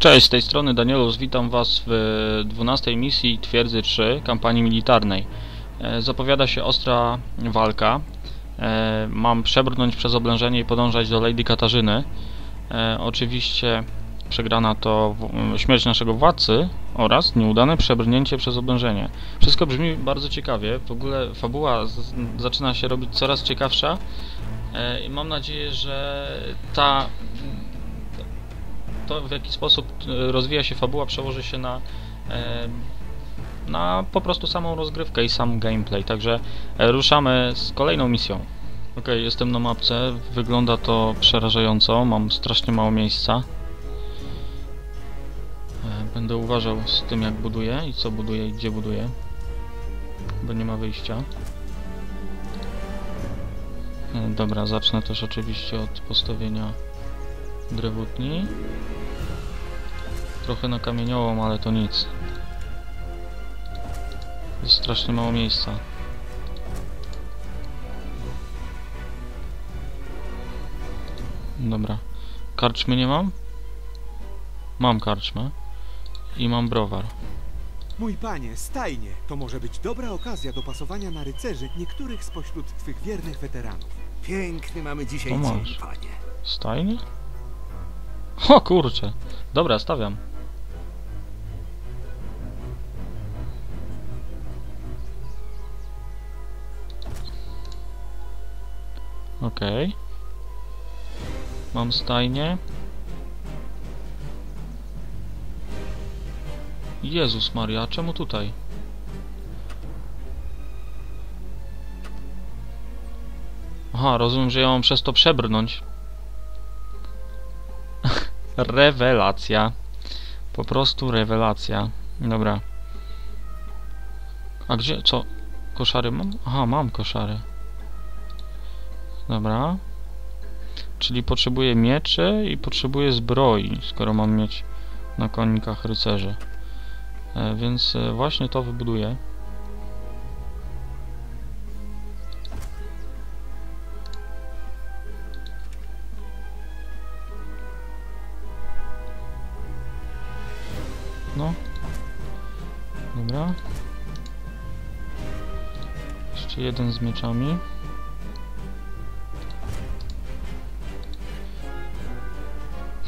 Cześć, z tej strony Danielus, witam Was w 12 misji Twierdzy 3 kampanii militarnej. E, Zapowiada się ostra walka. E, Mam przebrnąć przez oblężenie i podążać do Lady Katarzyny. E, Oczywiście przegrana to śmierć naszego władcy oraz nieudane przebrnięcie przez oblężenie. Wszystko brzmi bardzo ciekawie, w ogóle fabuła zaczyna się robić coraz ciekawsza i mam nadzieję, że ta to w jaki sposób e, rozwija się fabuła przełoży się na e, na po prostu samą rozgrywkę i sam gameplay. Także e, ruszamy z kolejną misją. Ok, jestem na mapce. Wygląda to przerażająco. Mam strasznie mało miejsca. Będę uważał z tym jak buduję i co buduję i gdzie buduję. Bo nie ma wyjścia. Dobra, zacznę też oczywiście od postawienia drewutni. Trochę na kamieniołom, ale to nic. Jest strasznie mało miejsca. Dobra. Karczmy nie mam? Mam karczmę. I mam browar. Mój panie, stajnie, to może być dobra okazja do pasowania na rycerzy niektórych spośród twych wiernych weteranów. Piękny mamy dzisiaj dzień, panie. Stajnie? O kurczę. Dobra, stawiam. Okej. Mam stajnię. Jezus Maria, czemu tutaj? Aha, rozumiem, że ja mam przez to przebrnąć. Rewelacja. Po prostu rewelacja. Dobra. A gdzie, co? Koszary mam? Aha, mam koszary. Dobra. Czyli potrzebuję mieczy i potrzebuję zbroi, skoro mam mieć na konikach rycerzy. E, więc e, właśnie to wybuduję. Jeden z mieczami.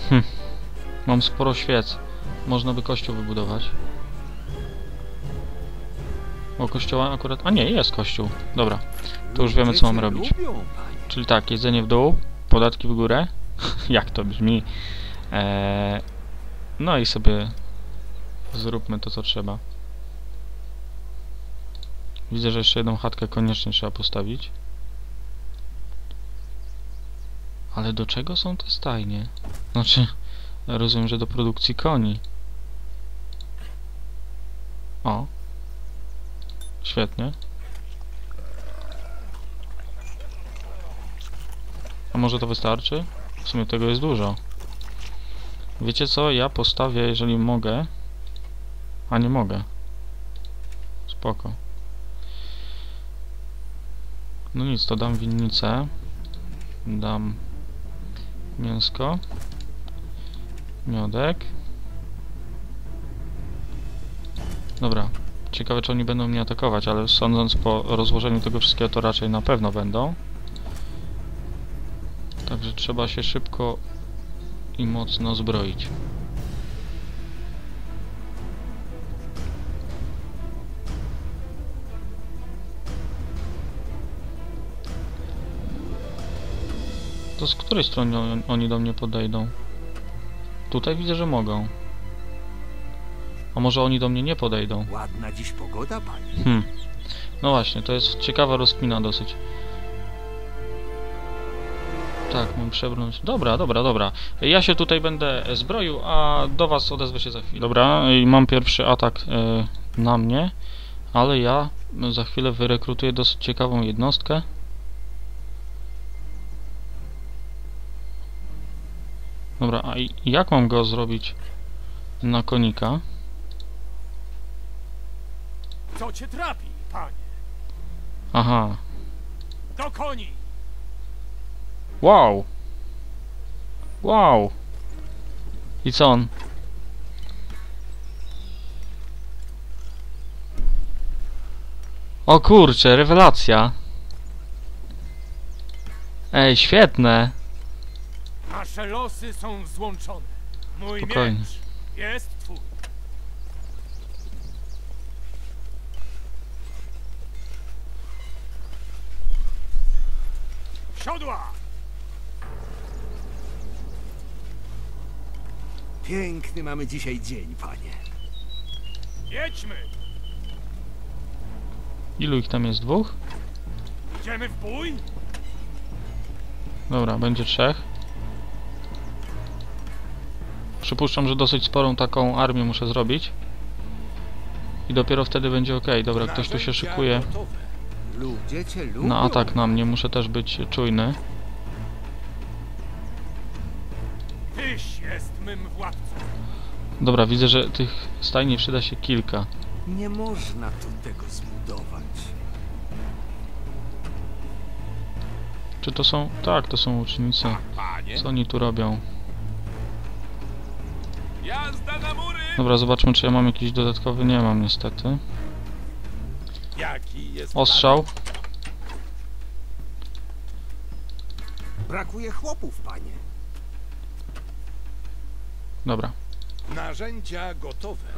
Hm. Mam sporo świec. Można by kościół wybudować. O kościoła akurat... A nie, jest kościół. Dobra. To już wiemy, co cię robić. Czyli tak, jedzenie w dół, podatki w górę. Jak to brzmi? Eee, no i sobie zróbmy to, co trzeba. Widzę, że jeszcze jedną chatkę koniecznie trzeba postawić. Ale do czego są te stajnie? Znaczy, rozumiem, że do produkcji koni. O. Świetnie. A może to wystarczy? W sumie tego jest dużo. Wiecie co? Ja postawię, jeżeli mogę. A nie mogę. Spoko. No nic, to dam winnicę. Dam mięsko. Miodek. Dobra. Ciekawe, czy oni będą mnie atakować, ale sądząc po rozłożeniu tego wszystkiego, to raczej na pewno będą. Także trzeba się szybko i mocno zbroić. To z której strony on- oni do mnie podejdą? Tutaj widzę, że mogą. A może oni do mnie nie podejdą? Ładna dziś pogoda, panie. Hmm. No właśnie, to jest ciekawa rozkmina dosyć. Tak, mam przebrnąć. Dobra, dobra, dobra. Ja się tutaj będę zbroił, a do was odezwę się za chwilę. Dobra, i mam pierwszy atak e, na mnie, ale ja za chwilę wyrekrutuję dosyć ciekawą jednostkę. Dobra, a jak mam go zrobić na konika? Co cię trapi, panie? Aha. Do koni! Wow! Wow! I co on? O kurcze, rewelacja! Ej, świetne! Nasze losy są złączone. Mój Spokojnie. miecz jest twój. Siodła! Piękny mamy dzisiaj dzień, panie. Jedźmy! Ilu ich tam jest? Dwóch? Idziemy w bój? Dobra, będzie trzech. Przypuszczam, że dosyć sporą taką armię muszę zrobić. I dopiero wtedy będzie ok. Dobra, ktoś tu się szykuje na atak na mnie. Muszę też być czujny. Dobra, widzę, że tych stajni przyda się kilka. Nie można tu tego zbudować. Czy to są... Tak, to są łucznicy. Panie? Co oni tu robią? Jazda na mury! Dobra, zobaczmy, czy ja mam jakiś dodatkowy. Nie mam niestety. Jaki jest Ostrzał. Brakuje chłopów, panie. Dobra. Narzędzia gotowe.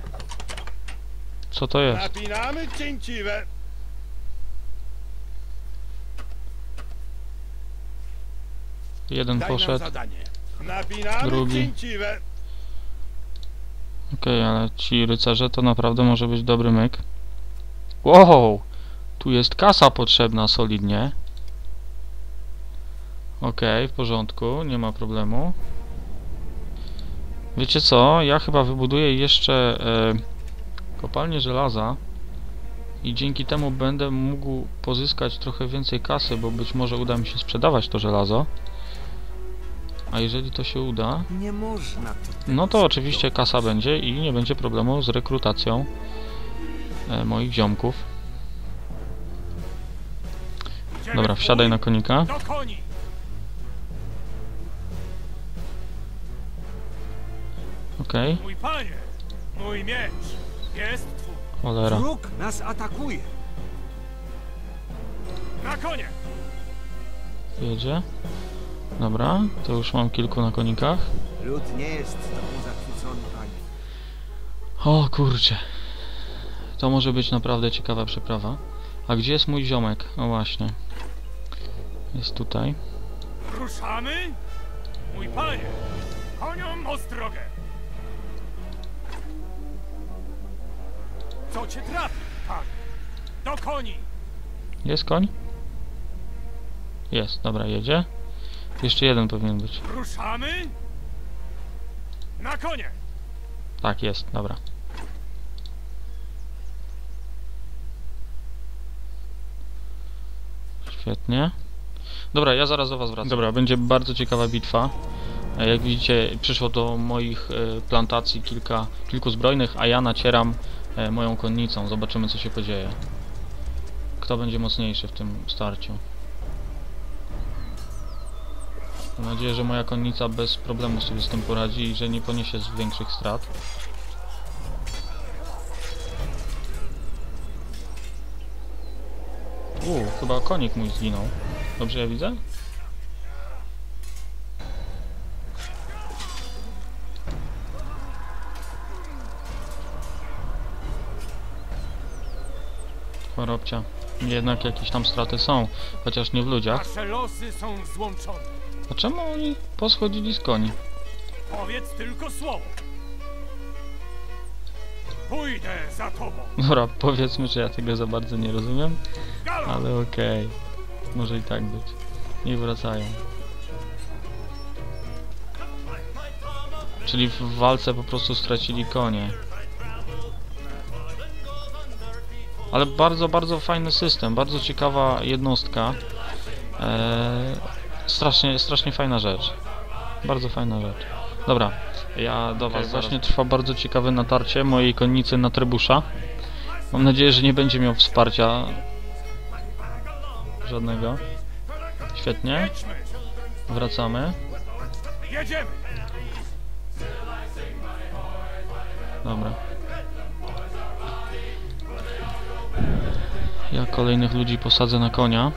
Co to jest? Napinamy cięciwe. Jeden Daj nam poszedł. zadanie. Napinamy Drugi. cięciwe. Okej, ale ci rycerze to naprawdę może być dobry myk. Wow! Tu jest kasa potrzebna solidnie. Okej, w porządku, nie ma problemu. Wiecie co? Ja chyba wybuduję jeszcze e, kopalnię żelaza i dzięki temu będę mógł pozyskać trochę więcej kasy, bo być może uda mi się sprzedawać to żelazo. A jeżeli to się uda, Nie można tu tego no to oczywiście kasa będzie i nie będzie problemu z rekrutacją e, moich ziomków. Dobra, wsiadaj na konika. Okej, Mój panie! Mój miecz jest twój. cholera. Wróg nas atakuje. Na konie! Jedzie. Dobra, to już mam kilku na konikach. Lud nie jest tobą zachwycony, panie. O kurczę. To może być naprawdę ciekawa przeprawa. A gdzie jest mój ziomek? O właśnie. Jest tutaj. Ruszamy? Mój panie! Koniom ostrogę! Co cię trafi, pan? Do koni! Jest koń? Jest, dobra, jedzie. Jeszcze jeden powinien być. Ruszamy? Na konie! Tak, jest, dobra. Świetnie. Dobra, ja zaraz do was wracam. Dobra, będzie bardzo ciekawa bitwa. Jak widzicie, przyszło do moich e, plantacji kilka, kilku zbrojnych, a ja nacieram e, moją konnicą. Zobaczymy, co się podzieje. Kto będzie mocniejszy w tym starciu. Mam nadzieję, że moja konnica bez problemu sobie z tym poradzi i że nie poniesie z większych strat. U, chyba konik mój zginął. Dobrze ja widzę? Chorobcia. Jednak jakieś tam straty są, chociaż nie w ludziach. Nasze losy są złączone. A czemu oni poschodzili z koni? Powiedz tylko słowo. Pójdę za tobą. Dobra, powiedzmy, że ja tego za bardzo nie rozumiem, ale okej. Może i tak być. Niech wracają. Czyli w walce po prostu stracili konie. Ale bardzo, bardzo fajny system, bardzo ciekawa jednostka. Eee, strasznie, strasznie fajna rzecz. Bardzo fajna rzecz. Dobra, ja do was właśnie trwa bardzo ciekawe natarcie mojej konnicy na trebusza. Mam nadzieję, że nie będzie miał wsparcia żadnego. Świetnie, wracamy. Jedziemy! Dobra. Ja kolejnych ludzi posadzę na konia.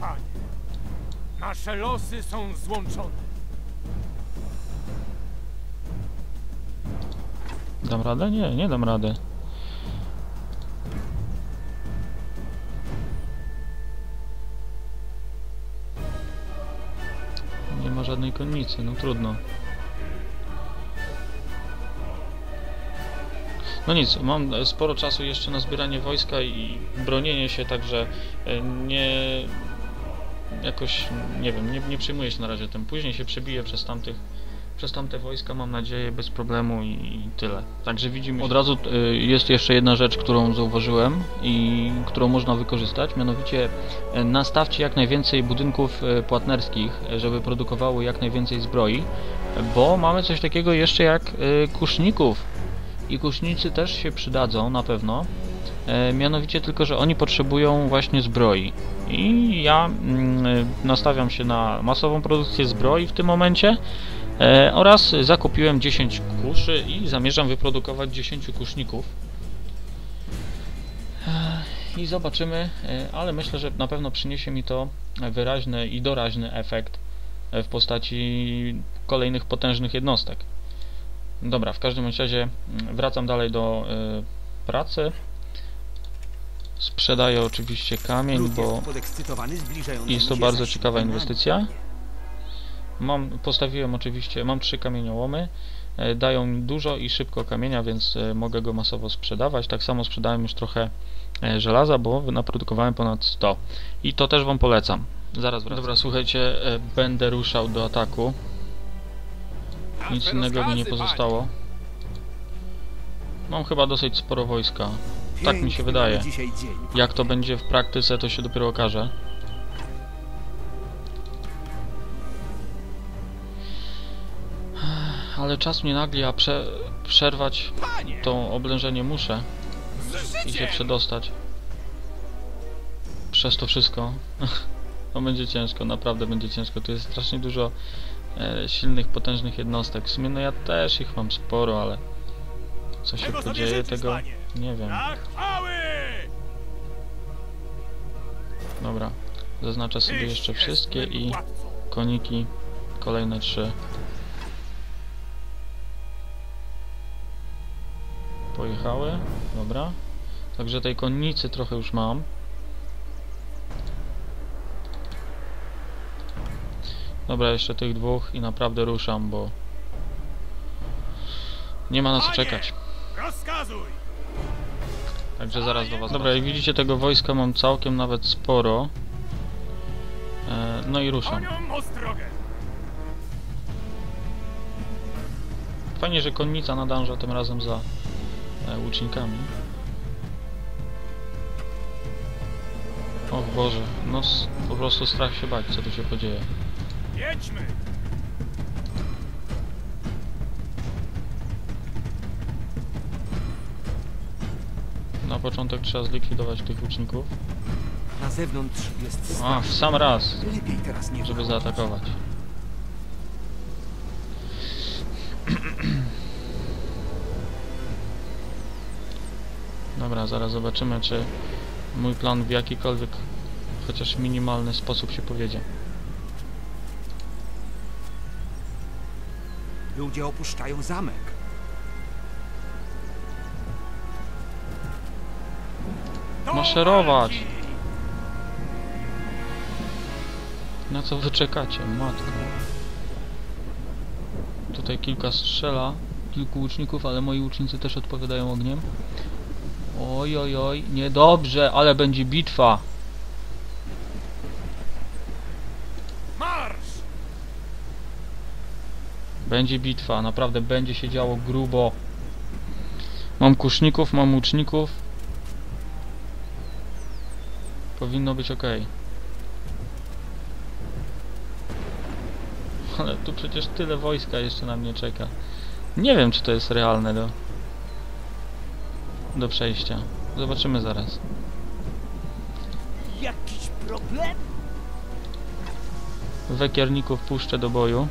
Panie? Nasze losy są złączone. Dam radę? Nie, nie dam rady. Nie ma żadnej konnicy, no trudno. No nic, mam sporo czasu jeszcze na zbieranie wojska i bronienie się, także e, nie... Jakoś, nie wiem, nie, nie przyjmuję się na razie tym. Później się przebiję przez tamtych przez tamte wojska mam nadzieję bez problemu i, i tyle. Także widzimy. Od razu y, jest jeszcze jedna rzecz, którą zauważyłem i którą można wykorzystać, mianowicie y, nastawcie jak najwięcej budynków y, płatnerskich, żeby produkowały jak najwięcej zbroi, bo mamy coś takiego jeszcze jak kuszników i kusznicy też się przydadzą na pewno. E, mianowicie tylko, że oni potrzebują właśnie zbroi. I ja mm, nastawiam się na masową produkcję zbroi w tym momencie. E, oraz zakupiłem 10 kuszy i zamierzam wyprodukować 10 kuszników. E, I zobaczymy, e, ale myślę, że na pewno przyniesie mi to wyraźny i doraźny efekt e, w postaci kolejnych potężnych jednostek. Dobra, w każdym razie mm, wracam dalej do e, pracy. Sprzedaję oczywiście kamień, bo jest to bardzo ciekawa inwestycja. Mam, postawiłem oczywiście, mam trzy kamieniołomy, e, dają mi dużo i szybko kamienia, więc e, mogę go masowo sprzedawać. Tak samo sprzedałem już trochę e, żelaza, bo naprodukowałem ponad 100. I to też Wam polecam. Zaraz wracam. Dobra, słuchajcie, będę ruszał do ataku. Nic innego mi nie pozostało. Mam chyba dosyć sporo wojska. Tak mi się wydaje. Jak to będzie w praktyce, to się dopiero okaże. Ale czas mnie nagli, a prze przerwać to oblężenie muszę i się przedostać. Przez to wszystko. to będzie ciężko, naprawdę będzie ciężko. Tu jest strasznie dużo silnych, potężnych jednostek. W sumie no ja też ich mam sporo, ale co się podzieje, życzysz, tego panie? nie wiem. Dobra, zaznaczę sobie jeszcze wszystkie i koniki, kolejne trzy. Pojechały, dobra. Także tej konnicy trochę już mam. Dobra, jeszcze tych dwóch i naprawdę ruszam, bo nie ma na co czekać. Rozkazuj! Także zaraz do was. Dobra, jak widzicie tego wojska mam całkiem nawet sporo. E, no i ruszam. Fajnie, że konnica nadąża tym razem za e, łucznikami. Och Boże, no po prostu strach się bać, co tu się podzieje. Jedźmy! Na początek trzeba zlikwidować tych łuczników. Na zewnątrz jest A, w sam raz, Lepiej teraz nie żeby zaatakować. Dobra, zaraz zobaczymy, czy mój plan w jakikolwiek, chociaż minimalny sposób się powiedzie. Ludzie opuszczają zamek. Maszerować! Na co wy czekacie, matko? Tutaj kilka strzela, kilku łuczników, ale moi łucznicy też odpowiadają ogniem. Oj, oj, oj, niedobrze, ale będzie bitwa. Będzie bitwa, naprawdę będzie się działo grubo. Mam kuszników, mam łuczników. Powinno być ok. Ale tu przecież tyle wojska jeszcze na mnie czeka. Nie wiem, czy to jest realne do, do przejścia. Zobaczymy zaraz. Jakiś problem? Wekierników puszczę do boju.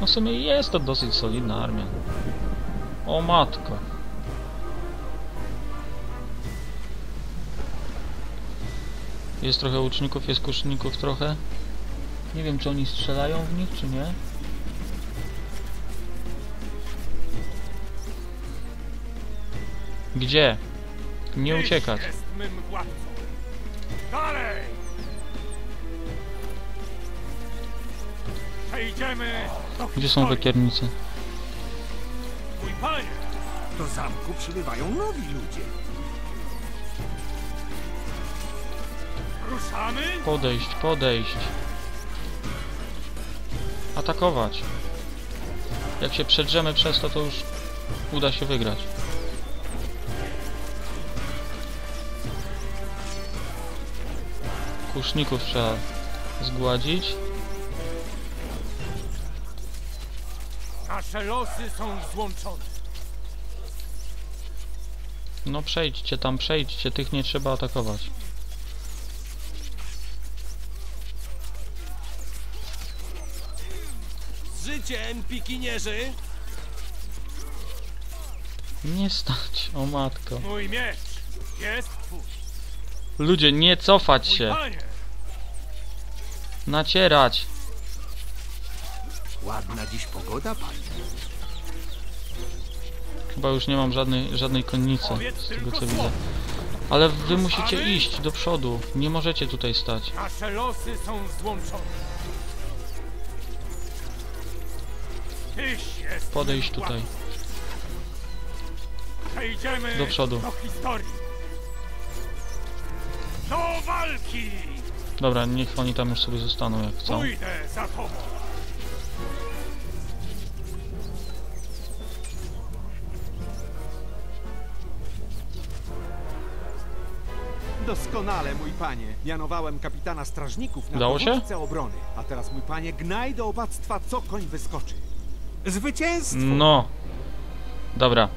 No w sumie jest to dosyć solidna armia. O matko. Jest trochę łuczników, jest kuszników trochę. Nie wiem, czy oni strzelają w nich, czy nie. Gdzie? Nie uciekać. Dalej! Gdzie są historii. wekiernicy? Mój panie! Do zamku przybywają nowi ludzie. Ruszamy? Podejść, podejść. Atakować. Jak się przedrzemy przez to, to już uda się wygrać. Kuszników trzeba zgładzić. Nasze losy są złączone. No przejdźcie tam, przejdźcie, tych nie trzeba atakować. Z życiem, pikinierzy! Nie stać, o matko. Mój miecz jest twój. Ludzie, nie cofać się, nacierać. Ładna dziś pogoda, panie. Chyba już nie mam żadnej, żadnej konnicy, z tego co widzę. Ale wy musicie iść do przodu, nie możecie tutaj stać. Nasze losy są złączone. Podejść tutaj. Przejdziemy Do przodu. do historii. Do walki! Dobra, niech oni tam już sobie zostaną jak chcą. Pójdę za tobą. Doskonale, mój panie. Mianowałem kapitana strażników na Udało się? dowódcę obrony. A teraz, mój panie, gnaj do opactwa, co koń wyskoczy. Zwycięstwo! No. Dobra.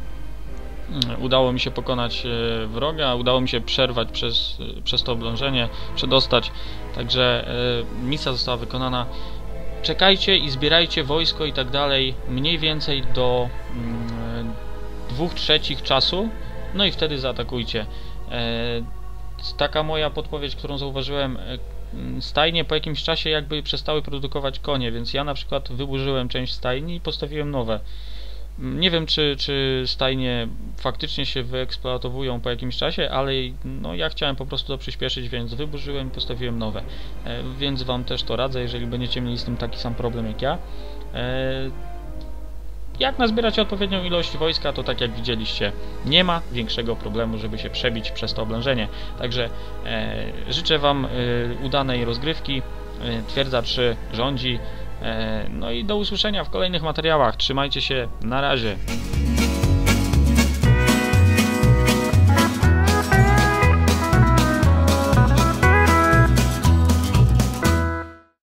Udało mi się pokonać e, wroga, udało mi się przerwać przez, e, przez to oblężenie, przedostać. Także e, misja została wykonana. Czekajcie i zbierajcie wojsko i tak dalej mniej więcej do mm, dwóch trzecich czasu. No i wtedy zaatakujcie. E, taka moja podpowiedź, którą zauważyłem, e, stajnie po jakimś czasie jakby przestały produkować konie, więc ja na przykład wyburzyłem część stajni i postawiłem nowe. Nie wiem, czy, czy stajnie faktycznie się wyeksploatowują po jakimś czasie, ale no, ja chciałem po prostu to przyspieszyć, więc wyburzyłem i postawiłem nowe. E, więc Wam też to radzę, jeżeli będziecie mieli z tym taki sam problem jak ja. Jak nazbierać odpowiednią ilość wojska, to tak jak widzieliście, nie ma większego problemu, żeby się przebić przez to oblężenie. Także e, życzę Wam e, udanej rozgrywki. E, Twierdza 3 rządzi. E, no i do usłyszenia w kolejnych materiałach. Trzymajcie się, na razie.